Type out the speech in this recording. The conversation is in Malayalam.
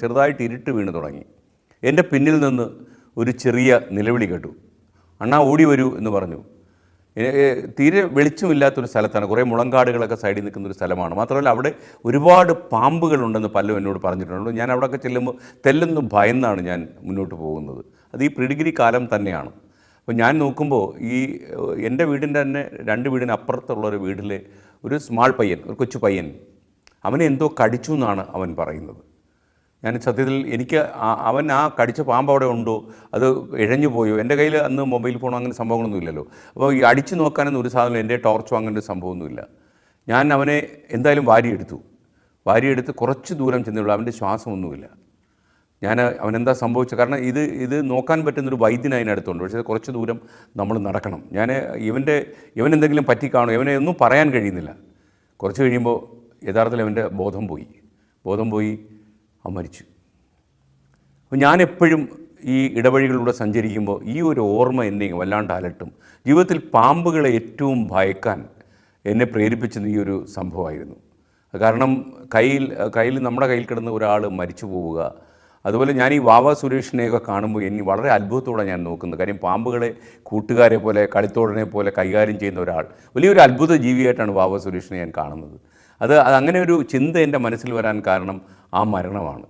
ചെറുതായിട്ട് ഇരുട്ട് വീണ് തുടങ്ങി. എന്റെ പിന്നിൽ നിന്ന് ഒരു ചെറിയ നിലവിളി കേട്ടു. അണ്ണാ ഓടി വരൂ എന്ന് പറഞ്ഞു. തീരെ വെളിച്ചമില്ലാത്തൊരു സ്ഥലത്താണ്. കുറേ മുളങ്കാടുകളൊക്കെ സൈഡിൽ നിൽക്കുന്ന ഒരു സ്ഥലമാണ്. മാത്രമല്ല അവിടെ ഒരുപാട് പാമ്പുകളുണ്ടെന്ന് പലരും എന്നോട് പറഞ്ഞിട്ടുണ്ട്. ഞാൻ അവിടെയൊക്കെ ചെല്ലുമ്പോൾ തെല്ലെന്ന് ഭയന്നാണ് ഞാൻ മുന്നോട്ട് പോകുന്നത്. അത് ഈ പ്രിഡിഗ്രി കാലം തന്നെയാണ്. അപ്പോൾ ഞാൻ നോക്കുമ്പോൾ ഈ എന്റെ വീടിന്റെ തന്നെ രണ്ട് വീടിന് അപ്പുറത്തുള്ള ഒരു വീട്ടിലെ ഒരു സ്മാൾ പയ്യൻ ഒരു കൊച്ചു പയ്യൻ അവനെ എന്തോ കടിച്ചു എന്നാണ് അവൻ പറയുന്നത്. ഞാൻ സത്യത്തിൽ എനിക്ക് അവൻ ആ കടിച്ച പാമ്പ് അവിടെ ഉണ്ടോ? അത് ഇഴഞ്ഞു പോയോ? എന്റെ കയ്യിൽ അന്ന് മൊബൈൽ ഫോണോ അങ്ങനെ സംഭവങ്ങളൊന്നും ഇല്ലല്ലോ. അപ്പോൾ ഈ അടിച്ചു നോക്കാനൊന്നും ഒരു സാധനം എന്റെ ടോർച്ചോ അങ്ങനെ ഒരു സംഭവമൊന്നുമില്ല ഞാൻ അവനെ എന്തായാലും വാരിയെടുത്തു. വാരിയെടുത്ത് കുറച്ച് ദൂരം ചെന്നുള്ളൂ അവന്റെ ശ്വാസമൊന്നുമില്ല. ഞാൻ അവനെന്താ സംഭവിച്ചത് കാരണം ഇത് ഇത് നോക്കാൻ പറ്റുന്നൊരു വൈദ്യൻ അതിനടുത്തുണ്ട്. പക്ഷേ കുറച്ച് ദൂരം നമ്മൾ നടക്കണം. ഞാൻ ഇവന്റെ ഇവനെന്തെങ്കിലും പറ്റിക്കാണോ? ഇവനെ ഒന്നും പറയാൻ കഴിയുന്നില്ല. കുറച്ച് കഴിയുമ്പോൾ യഥാർത്ഥത്തിൽ അവന്റെ ബോധം പോയി. ബോധം പോയി. അവൻ മരിച്ചു. അപ്പോൾ ഞാൻ എപ്പോഴും ഈ ഇടവഴികളിലൂടെ സഞ്ചരിക്കുമ്പോൾ ഈ ഒരു ഓർമ്മ എന്നെ വല്ലാണ്ട് അലട്ടും. ജീവിതത്തിൽ പാമ്പുകളെ ഏറ്റവും ഭയക്കാൻ എന്നെ പ്രേരിപ്പിച്ചത് ഈ ഒരു സംഭവമായിരുന്നു. കാരണം കയ്യിൽ കയ്യിൽ നമ്മുടെ കയ്യിൽ കിടന്ന ഒരാൾ മരിച്ചു പോവുക. അതുപോലെ ഞാൻ ഈ വാവ സുരേഷിനെയൊക്കെ കാണുമ്പോൾ എനിക്ക് വളരെ അത്ഭുതത്തോടെ ഞാൻ നോക്കുന്നത്. കാര്യം പാമ്പുകളെ കൂട്ടുകാരെ പോലെ കളിത്തോടനെ പോലെ കൈകാര്യം ചെയ്യുന്ന ഒരാൾ. വലിയൊരു അത്ഭുത ജീവിയായിട്ടാണ് വാവ സുരേഷിനെ ഞാൻ കാണുന്നത്. അത് അങ്ങനെ ഒരു ചിന്ത എന്റെ മനസ്സിൽ വരാൻ കാരണം ആ മരണമാണ്.